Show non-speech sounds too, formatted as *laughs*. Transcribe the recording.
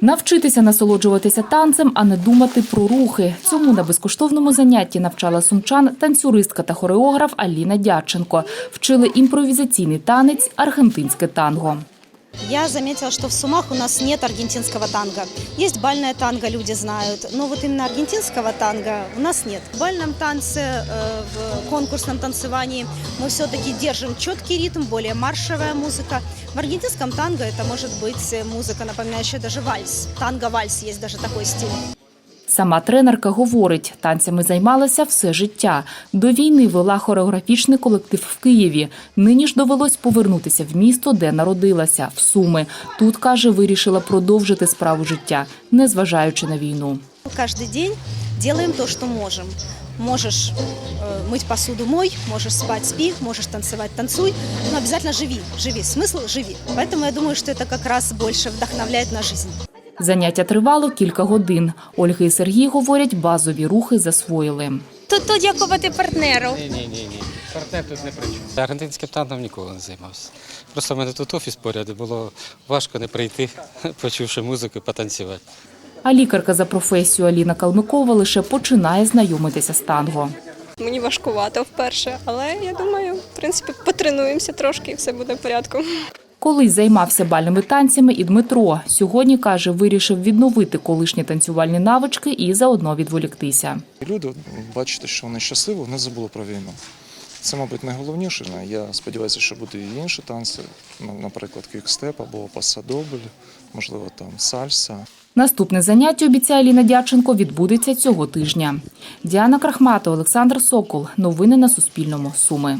Навчитися насолоджуватися танцем, а не думати про рухи. Цьому на безкоштовному занятті навчала сумчан танцюристка та хореограф Аліна Дяченко. Вчили імпровізаційний танець аргентинське танго. Я заметила, что в Сумах у нас нет аргентинского танго. Есть бальное танго, люди знают, но вот именно аргентинского танго у нас нет. В бальном танце, э, в конкурсном танцевании мы все-таки держим четкий ритм, более маршевая музыка. В аргентинском танго это может быть э, музыка, напоминающая даже вальс. Танго-вальс есть даже такой стиль. Сама тренерка говорить, танцями займалася все життя. До війни вела хореографічний колектив в Києві. Нині ж довелось повернутися в місто, де народилася, в Суми. Тут, каже, вирішила продовжити справу життя, незважаючи на війну. Каждый день делаем то, что можем. Можешь э, мыть посуду – мой, можешь спать – спи, можешь танцевать – танцуй, но обязательно живи, живи, смысл – живи. Поэтому я думаю, что это как раз больше вдохновляет на жизнь. Заняття тривало кілька годин. Ольга і Сергій говорять, базові рухи засвоїли. Тут то дякувати партнеру. Ні, ні, ні, ні. Партнер тут не при чому. Аргентинським танцем ніколи не займався. Просто в мене тут офіс поряд, було важко не прийти, *laughs* почувши музику, потанцювати. А лікарка за професією Аліна Калмикова лише починає знайомитися з танго. Мені важкувато вперше, але я думаю, в принципі, потренуємося трошки і все буде в порядку. Колись займався бальними танцями і Дмитро. Сьогодні, каже, вирішив відновити колишні танцювальні навички і заодно відволіктися. Люди бачите, що вони щасливі, вони забули про війну. Це, мабуть, найголовніше. Я сподіваюся, що будуть і інші танці, ну, наприклад, кікстеп або пасадобль, можливо, там сальса. Наступне заняття, обіцяє Ліна Дяченко, відбудеться цього тижня. Діана Крахматова, Олександр Сокол. Новини на Суспільному. Суми.